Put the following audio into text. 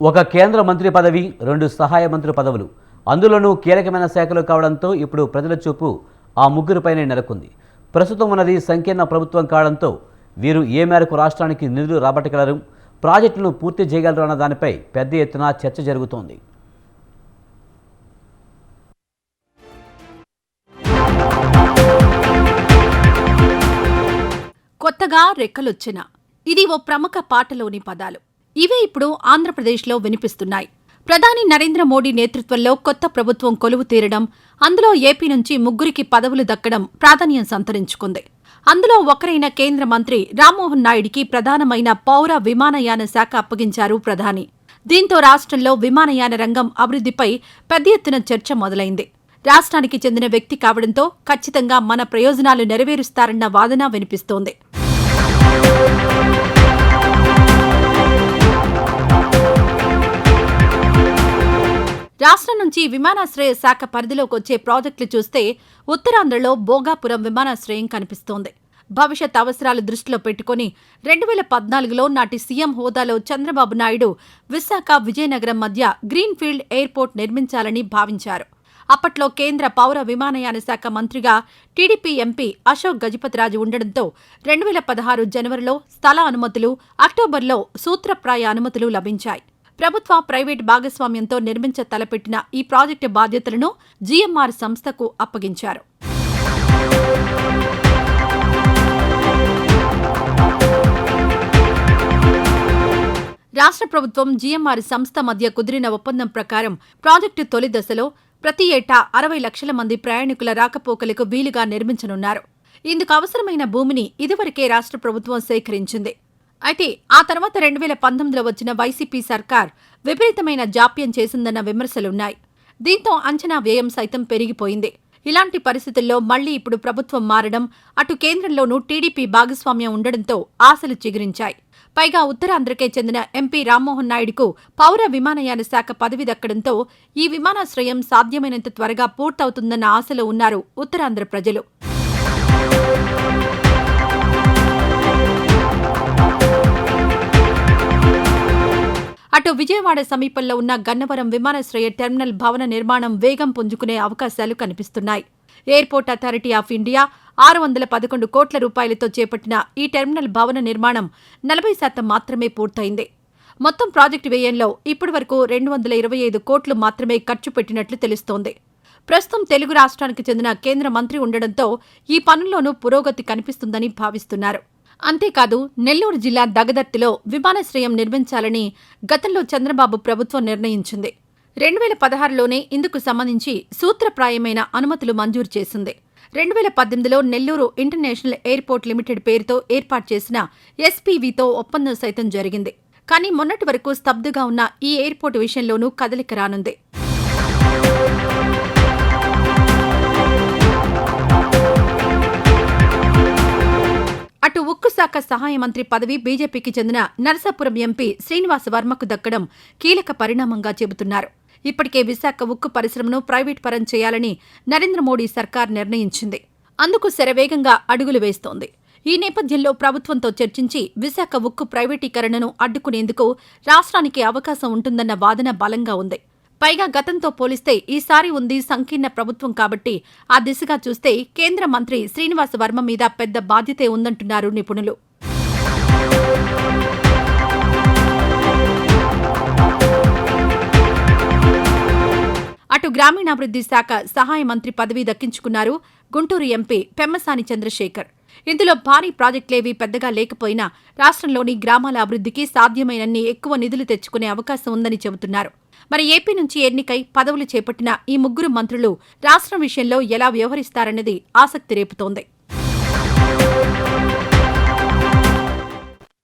ఒక కేంద్ర మంత్రి పదవి రెండు సహాయ మంత్రి పదవులు. అందులోనూ కీలకమైన శాఖలు కావడంతో ఇప్పుడు ప్రజల చూపు ఆ ముగ్గురిపైనే నెలకొంది. ప్రస్తుతం ఉన్నది సంకీర్ణ ప్రభుత్వం కావడంతో వీరు ఏ మేరకు రాష్ట్రానికి నిధులు రాబట్టగలరు ప్రాజెక్టులను పూర్తి చేయగలరు అన్న దానిపై పెద్ద ఎత్తున చర్చ జరుగుతోంది. కొత్తగా రెక్కలొచ్చిన. ఇది ఓ ప్రముఖ పాటలోని పదాలు. ఇవే ఇప్పుడు ఆంధ్రప్రదేశ్లో వినిపిస్తున్నాయి. ప్రధాని నరేంద్ర మోడీ నేతృత్వంలో కొత్త ప్రభుత్వం కొలువు తీరడం అందులో ఏపీ నుంచి ముగ్గురికి పదవులు దక్కడం ప్రాధాన్యం సంతరించుకుంది. అందులో ఒకరైన కేంద్ర మంత్రి రామ్మోహన్ నాయుడికి ప్రధానమైన పౌర విమానయాన శాఖ అప్పగించారు ప్రధాని. దీంతో రాష్ట్రంలో విమానయాన రంగం అభివృద్ధిపై పెద్ద ఎత్తున చర్చ మొదలైంది. రాష్ట్రానికి చెందిన వ్యక్తి కావడంతో ఖచ్చితంగా మన ప్రయోజనాలు నెరవేరుస్తారన్న వాదన వినిపిస్తోంది. రాష్ట్రం నుంచి విమానాశ్రయ శాఖ పరిధిలోకి వచ్చే ప్రాజెక్టులు చూస్తే ఉత్తరాంధ్రలో భోగాపురం విమానాశ్రయం కనిపిస్తోంది. భవిష్యత్ అవసరాలు దృష్టిలో పెట్టుకుని రెండు వేల పద్నాలుగులో నాటి సీఎం హోదాలో చంద్రబాబు నాయుడు విశాఖ విజయనగరం మధ్య గ్రీన్ఫీల్డ్ ఎయిర్పోర్ట్ నిర్మించాలని భావించారు. అప్పట్లో కేంద్ర పౌర విమానయాన శాఖ మంత్రిగా టీడీపీ ఎంపీ అశోక్ గజపతిరాజు ఉండడంతో రెండు వేల పదహారు జనవరిలో స్థల అనుమతులు అక్టోబర్లో సూత్రప్రాయ అనుమతులు లభించాయి. ప్రభుత్వ ప్రైవేట్ భాగస్వామ్యంతో నిర్మించ తలపెట్టిన ఈ ప్రాజెక్టు బాధ్యతలను జీఎంఆర్ సంస్థకు అప్పగించారు. రాష్ట్ర ప్రభుత్వం జీఎంఆర్ సంస్థ మధ్య కుదిరిన ఒప్పందం ప్రకారం ప్రాజెక్టు తొలి దశలో ప్రతి ఏటా అరవై లక్షల మంది ప్రయాణికుల రాకపోకలకు వీలుగా నిర్మించనున్నారు. ఇందుకు అవసరమైన భూమిని ఇదివరకే రాష్ట్ర ప్రభుత్వం సేకరించింది. అయితే ఆ తర్వాత రెండు వేల పంతొమ్మిదిలో వచ్చిన వైసీపీ సర్కార్ విపరీతమైన జాప్యం చేసిందన్న విమర్శలున్నాయి. దీంతో అంచనా వ్యయం సైతం పెరిగిపోయింది. ఇలాంటి పరిస్థితుల్లో మళ్ళీ ఇప్పుడు ప్రభుత్వం మారడం అటు కేంద్రంలోనూ టీడీపీ భాగస్వామ్యం ఉండడంతో ఆశలు చిగురించాయి. పైగా ఉత్తరాంధ్రకే చెందిన ఎంపీ రామ్మోహన్ నాయుడుకు పౌర విమానయాన శాఖ పదవి దక్కడంతో ఈ విమానాశ్రయం సాధ్యమైనంత త్వరగా పూర్తవుతుందన్న ఆశలో ఉన్నారు ఉత్తరాంధ్ర ప్రజలు. అటు విజయవాడ సమీపంలో ఉన్న గన్నవరం విమానాశ్రయ టెర్మినల్ భవన నిర్మాణం వేగం పుంజుకునే అవకాశాలు కనిపిస్తున్నాయి. ఎయిర్పోర్ట్ అథారిటీ ఆఫ్ ఇండియా ఆరు వందల పదకొండు కోట్ల రూపాయలతో చేపట్టిన ఈ టెర్మినల్ భవన నిర్మాణం నలభై శాతం మాత్రమే పూర్తయింది. మొత్తం ప్రాజెక్టు వ్యయంలో ఇప్పటివరకు రెండు వందల ఇరవై ఐదు కోట్లు మాత్రమే ఖర్చు పెట్టినట్లు తెలుస్తోంది. ప్రస్తుతం తెలుగు రాష్ట్రానికి చెందిన కేంద్ర మంత్రి ఉండడంతో ఈ పనుల్లోనూ పురోగతి కనిపిస్తుందని భావిస్తున్నారు. అంతేకాదు నెల్లూరు జిల్లా దగదర్తిలో విమానాశ్రయం నిర్మించాలని గతంలో చంద్రబాబు ప్రభుత్వం నిర్ణయించింది. రెండు వేల పదహారులోనే ఇందుకు సంబంధించి సూత్రప్రాయమైన అనుమతులు మంజూరు చేసింది. రెండు వేల పద్దెనిమిదిలో నెల్లూరు ఇంటర్నేషనల్ ఎయిర్పోర్ట్ లిమిటెడ్ పేరుతో ఏర్పాటు చేసిన ఎస్పీవీతో ఒప్పందం సైతం జరిగింది. కానీ మొన్నటి వరకు స్తబ్దుగా ఉన్న ఈ ఎయిర్పోర్ట్ విషయంలోనూ కదలిక రానుంది. శాఖ సహాయ మంత్రి పదవి బీజేపీకి చెందిన నరసాపురం ఎంపీ శ్రీనివాస వర్మకు దక్కడం కీలక పరిణామంగా చెబుతున్నారు. ఇప్పటికే విశాఖ ఉక్కు పరిశ్రమను ప్రైవేట్ పరం చేయాలని నరేంద్ర మోడీ సర్కార్ నిర్ణయించింది. అందుకు శరవేగంగా అడుగులు వేస్తోంది. ఈ నేపథ్యంలో ప్రభుత్వంతో చర్చించి విశాఖ ఉక్కు ప్రైవేటీకరణను అడ్డుకునేందుకు రాష్ట్రానికి అవకాశం ఉంటుందన్న వాదన బలంగా ఉంది. పైగా గతంతో పోలిస్తే ఈసారి ఉంది సంకీర్ణ ప్రభుత్వం కాబట్టి ఆ దిశగా చూస్తే కేంద్ర మంత్రి శ్రీనివాస వర్మ మీద పెద్ద బాధ్యతే ఉందంటున్నారు నిపుణులు. అటు గ్రామీణాభివృద్ధి శాఖ సహాయ మంత్రి పదవి దక్కించుకున్నారు గుంటూరు ఎంపీ పెమ్మసాని చంద్రశేఖర్. ఇందులో భారీ ప్రాజెక్టులేవి పెద్దగా లేకపోయినా రాష్ట్రంలోని గ్రామాల అభివృద్ధికి సాధ్యమైనన్ని ఎక్కువ నిధులు తెచ్చుకునే అవకాశం ఉందని చెబుతున్నారు. మరి ఏపీ నుంచి ఎన్నికై పదవులు చేపట్టిన ఈ ముగ్గురు మంత్రులు రాష్ట్రం విషయంలో ఎలా వ్యవహరిస్తారన్నది ఆసక్తి రేపుతోంది.